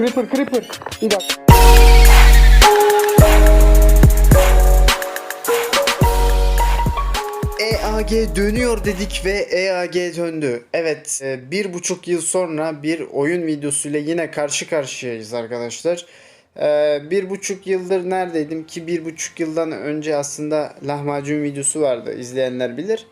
Creeper Creeper. Bir dakika. EAG dönüyor dedik ve EAG döndü. Evet e, bir buçuk yıl sonra bir oyun videosuyla yine karşı karşıyayız arkadaşlar. E, bir buçuk yıldır neredeydim ki bir buçuk yıldan önce aslında lahmacun videosu vardı izleyenler bilir.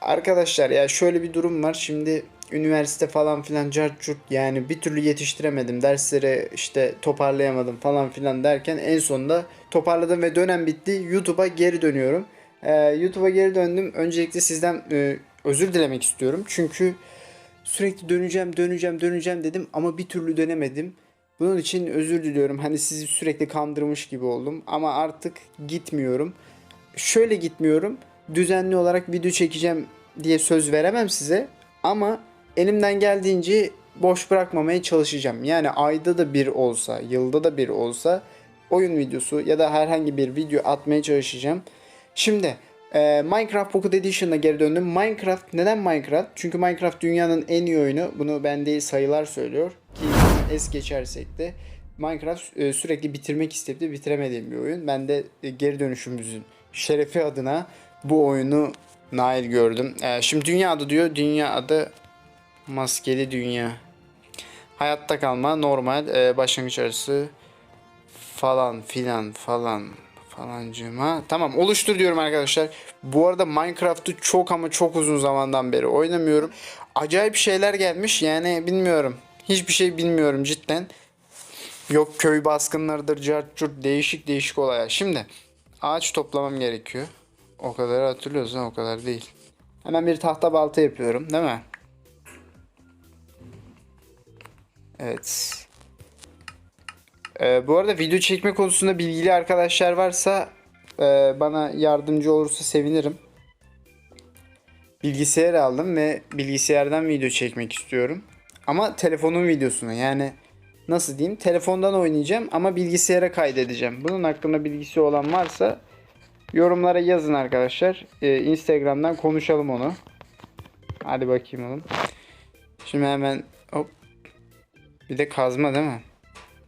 Arkadaşlar ya şöyle bir durum var şimdi üniversite falan filan cart curt yani bir türlü yetiştiremedim dersleri işte toparlayamadım falan filan derken en sonunda toparladım ve dönem bitti YouTube'a geri dönüyorum. Ee, YouTube'a geri döndüm öncelikle sizden e, özür dilemek istiyorum çünkü sürekli döneceğim döneceğim döneceğim dedim ama bir türlü dönemedim. Bunun için özür diliyorum hani sizi sürekli kandırmış gibi oldum ama artık gitmiyorum şöyle gitmiyorum. Düzenli olarak video çekeceğim diye söz veremem size. Ama elimden geldiğince boş bırakmamaya çalışacağım. Yani ayda da bir olsa, yılda da bir olsa oyun videosu ya da herhangi bir video atmaya çalışacağım. Şimdi e, Minecraft Pocket Edition'a geri döndüm. Minecraft neden Minecraft? Çünkü Minecraft dünyanın en iyi oyunu. Bunu ben değil sayılar söylüyor. Ki es geçersek de Minecraft e, sürekli bitirmek isteyip de bitiremediğim bir oyun. Ben de e, geri dönüşümüzün şerefi adına bu oyunu nail gördüm. E, şimdi dünya adı diyor. Dünya adı maskeli dünya. Hayatta kalma normal e, başlangıç arası falan filan falan falancıma. Tamam oluştur diyorum arkadaşlar. Bu arada Minecraft'ı çok ama çok uzun zamandan beri oynamıyorum. Acayip şeyler gelmiş yani bilmiyorum. Hiçbir şey bilmiyorum cidden. Yok köy baskınlarıdır, cart değişik değişik olaylar. Şimdi ağaç toplamam gerekiyor. O kadar hatırlıyoruz ha o kadar değil. Hemen bir tahta balta yapıyorum değil mi? Evet. Ee, bu arada video çekme konusunda bilgili arkadaşlar varsa e, bana yardımcı olursa sevinirim. Bilgisayar aldım ve bilgisayardan video çekmek istiyorum. Ama telefonun videosunu yani nasıl diyeyim telefondan oynayacağım ama bilgisayara kaydedeceğim. Bunun hakkında bilgisi olan varsa yorumlara yazın arkadaşlar. Ee, Instagram'dan konuşalım onu. Hadi bakayım oğlum. Şimdi hemen hop. Bir de kazma değil mi?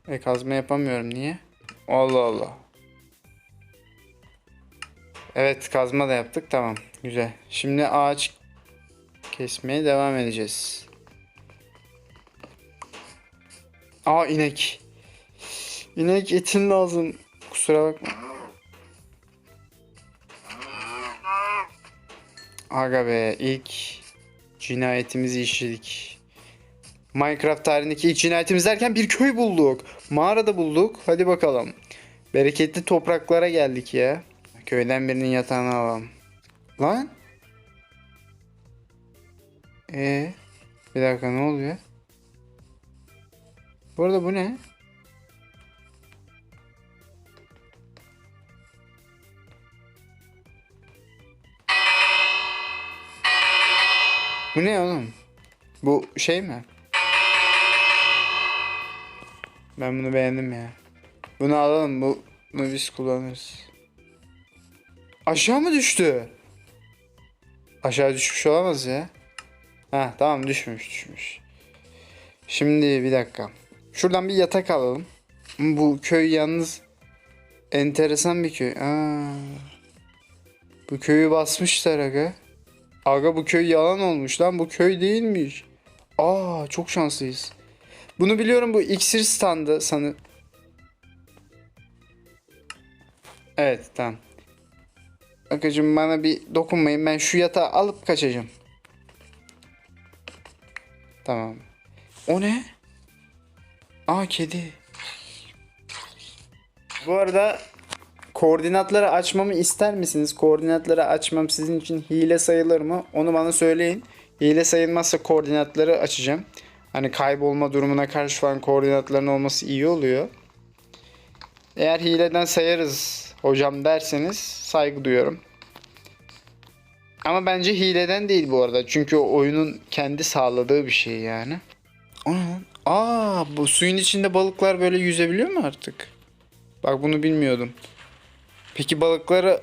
E kazma yapamıyorum niye? Allah Allah. Evet kazma da yaptık tamam güzel. Şimdi ağaç kesmeye devam edeceğiz. Aa inek. İnek etin lazım. Kusura bakma. Aga be ilk cinayetimizi işledik. Minecraft tarihindeki ilk cinayetimiz derken bir köy bulduk. Mağarada bulduk. Hadi bakalım. Bereketli topraklara geldik ya. Köyden birinin yatağını alalım. Lan? Ee, bir dakika ne oluyor? Bu arada bu ne? Bu ne oğlum? Bu şey mi? Ben bunu beğendim ya. Bunu alalım. Bu, bunu biz kullanırız. Aşağı mı düştü? Aşağı düşmüş olamaz ya. Ha tamam düşmüş düşmüş. Şimdi bir dakika. Şuradan bir yatak alalım. Bu köy yalnız enteresan bir köy. Aa, bu köyü basmışlar aga. Aga bu köy yalan olmuş lan. Bu köy değilmiş. Aa çok şanslıyız. Bunu biliyorum bu iksir standı sanı. Evet tamam. Bakacım bana bir dokunmayın. Ben şu yatağı alıp kaçacağım. Tamam. O ne? Aa kedi. Bu arada koordinatları açmamı ister misiniz? Koordinatları açmam sizin için hile sayılır mı? Onu bana söyleyin. Hile sayılmazsa koordinatları açacağım. Hani kaybolma durumuna karşı falan koordinatların olması iyi oluyor. Eğer hileden sayarız hocam derseniz saygı duyuyorum. Ama bence hileden değil bu arada. Çünkü o oyunun kendi sağladığı bir şey yani. Aa bu suyun içinde balıklar böyle yüzebiliyor mu artık? Bak bunu bilmiyordum. Peki balıkları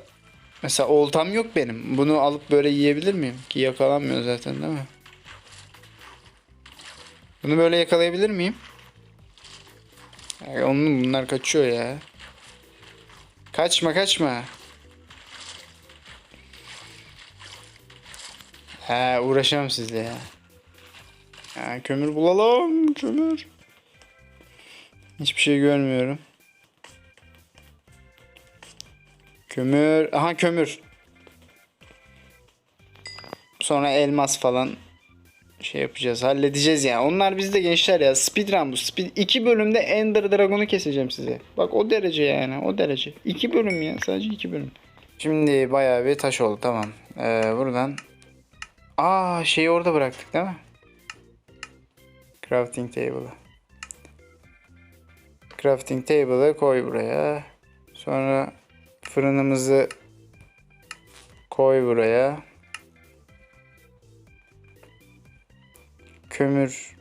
mesela oltam yok benim. Bunu alıp böyle yiyebilir miyim? Ki yakalanmıyor zaten değil mi? Bunu böyle yakalayabilir miyim? Ay, onun bunlar kaçıyor ya. Kaçma kaçma. He uğraşamam sizle ya. Ha, kömür bulalım kömür. Hiçbir şey görmüyorum. Kömür. Aha kömür. Sonra elmas falan şey yapacağız. Halledeceğiz yani. Onlar bizde gençler ya. Speedrun bu. Speed. iki bölümde Ender Dragon'u keseceğim size. Bak o derece yani. O derece. İki bölüm ya. Sadece iki bölüm. Şimdi bayağı bir taş oldu. Tamam. Ee, buradan. Aa şeyi orada bıraktık değil mi? Crafting table'ı. Crafting table'ı koy buraya. Sonra fırınımızı koy buraya. Kömür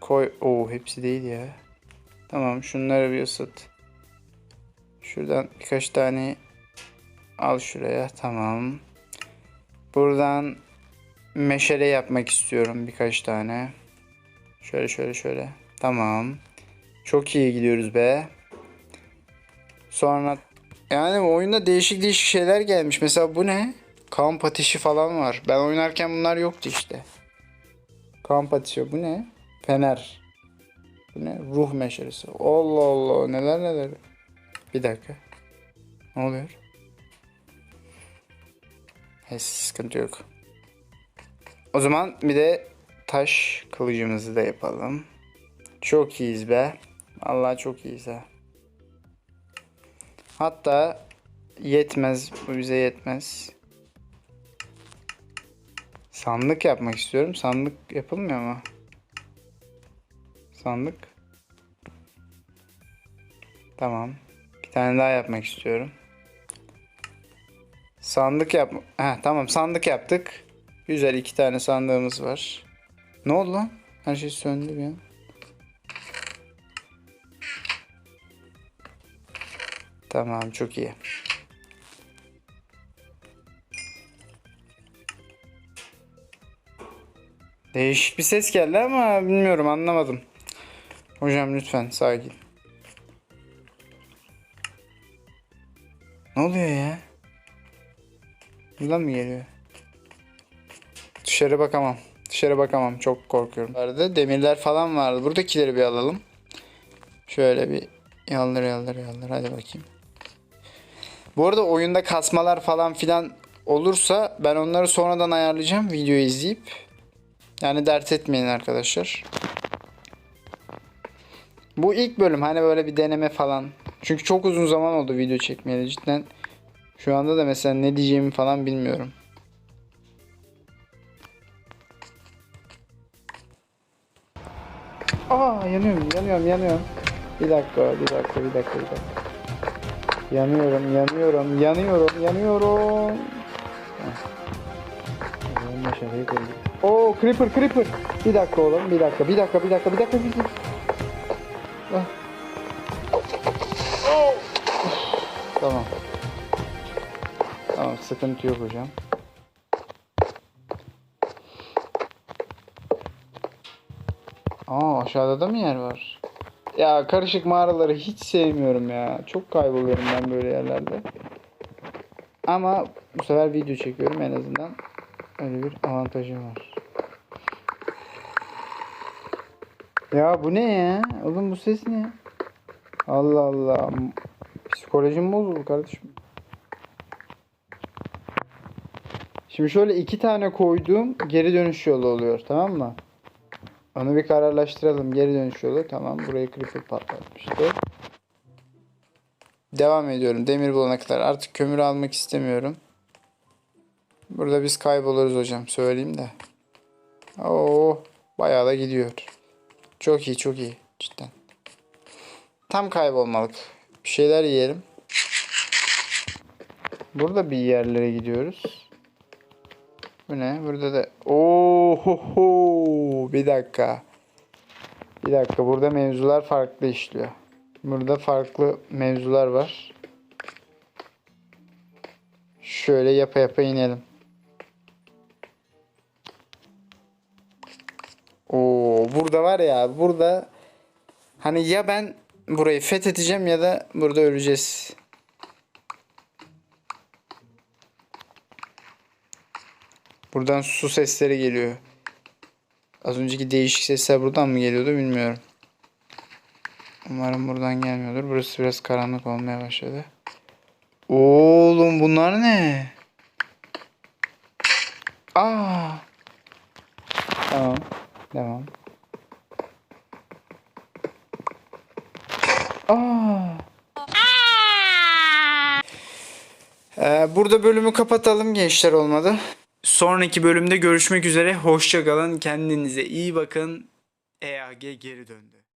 koy. Oo hepsi değil ya. Tamam şunları bir ısıt. Şuradan birkaç tane al şuraya. Tamam. Buradan meşale yapmak istiyorum birkaç tane. Şöyle şöyle şöyle. Tamam. Çok iyi gidiyoruz be. Sonra yani oyunda değişik değişik şeyler gelmiş. Mesela bu ne? Kamp ateşi falan var. Ben oynarken bunlar yoktu işte. Kamp bu ne? Fener. Bu ne? Ruh meşalesi. Allah Allah neler neler. Bir dakika. Ne oluyor? Neyse sıkıntı yok. O zaman bir de taş kılıcımızı da yapalım. Çok iyiyiz be. Allah çok iyiyiz ha. Hatta yetmez. Bu bize yetmez. Sandık yapmak istiyorum. Sandık yapılmıyor mu? Sandık. Tamam. Bir tane daha yapmak istiyorum. Sandık yap. Ha tamam sandık yaptık. Güzel iki tane sandığımız var. Ne oldu lan? Her şey söndü bir an. Tamam çok iyi. Değişik bir ses geldi ama bilmiyorum anlamadım. Hocam lütfen sakin. Ne oluyor ya? Buradan mı geliyor? Dışarı bakamam. Dışarı bakamam. Çok korkuyorum. Vardı. Demirler falan vardı. Buradakileri bir alalım. Şöyle bir yaldır yaldır yaldır. Hadi bakayım. Bu arada oyunda kasmalar falan filan olursa ben onları sonradan ayarlayacağım videoyu izleyip. Yani dert etmeyin arkadaşlar. Bu ilk bölüm hani böyle bir deneme falan. Çünkü çok uzun zaman oldu video çekmeyeli cidden. Şu anda da mesela ne diyeceğimi falan bilmiyorum. Aa yanıyorum yanıyorum yanıyorum. Bir dakika bir dakika bir dakika bir dakika. Yanıyorum yanıyorum yanıyorum yanıyorum. Meşaleyi koydum. Oo creeper creeper. Bir dakika oğlum bir dakika bir dakika bir dakika bir dakika. Bir dakika. Ah. Tamam. Tamam sıkıntı yok hocam. Aa aşağıda da mı yer var? Ya karışık mağaraları hiç sevmiyorum ya. Çok kayboluyorum ben böyle yerlerde. Ama bu sefer video çekiyorum en azından. Öyle bir avantajım var. Ya bu ne ya? Oğlum bu ses ne? Allah Allah. Psikolojim bozuldu kardeşim. Şimdi şöyle iki tane koyduğum geri dönüş yolu oluyor tamam mı? Onu bir kararlaştıralım. Geri dönüş yolu. Tamam. Burayı creeper patlatmıştı. Devam ediyorum. Demir bulana kadar. Artık kömür almak istemiyorum. Burada biz kayboluruz hocam. Söyleyeyim de. Oo, bayağı da gidiyor. Çok iyi, çok iyi. Cidden. Tam kaybolmalık. Bir şeyler yiyelim. Burada bir yerlere gidiyoruz. Bu ne? Burada da Oho bir dakika. Bir dakika burada mevzular farklı işliyor. Burada farklı mevzular var. Şöyle yapa yapa inelim. Burada var ya burada hani ya ben burayı fethedeceğim ya da burada öleceğiz. Buradan su sesleri geliyor. Az önceki değişik sesler buradan mı geliyordu bilmiyorum. Umarım buradan gelmiyordur. Burası biraz karanlık olmaya başladı. Oğlum bunlar ne? Aa. Tamam. Devam. Aa. Ee, burada bölümü kapatalım gençler olmadı. Sonraki bölümde görüşmek üzere. Hoşça kalın. Kendinize iyi bakın. EAG geri döndü.